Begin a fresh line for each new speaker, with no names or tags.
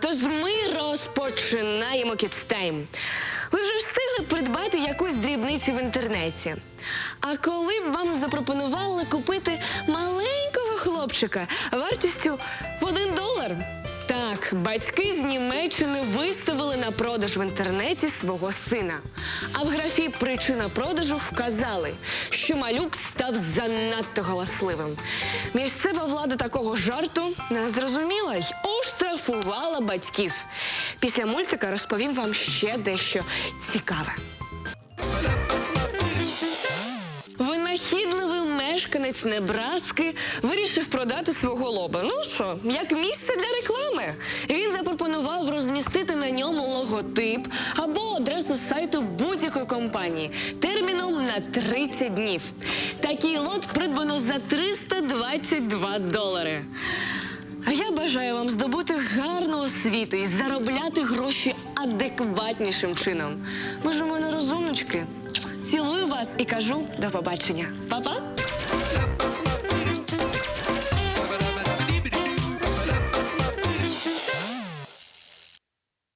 Тож ми розпочинаємо кідстайм. Ви вже встигли придбати якусь дрібницю в інтернеті. А коли б вам запропонували купити маленького хлопчика вартістю в один долар. Так, батьки з Німеччини виставили на продаж в інтернеті свого сина. А в графі причина продажу вказали, що малюк став занадто галасливим. Місцева влада такого жарту не зрозуміла й оштрафувала батьків. Після мультика розповім вам ще дещо цікаве. Винахідливий мешканець Небраски вирішив продати свого лоба. Ну що, як місце для реклами. Він запропонував розмістити на ньому логотип або адресу сайту будь-якої компанії терміном на 30 днів. Такий лот придбано за 322 долари. А я бажаю вам здобути гарну освіту і заробляти гроші адекватнішим чином. Ви ж у мене розумнички. Цілую вас і кажу до побачення. Па-па!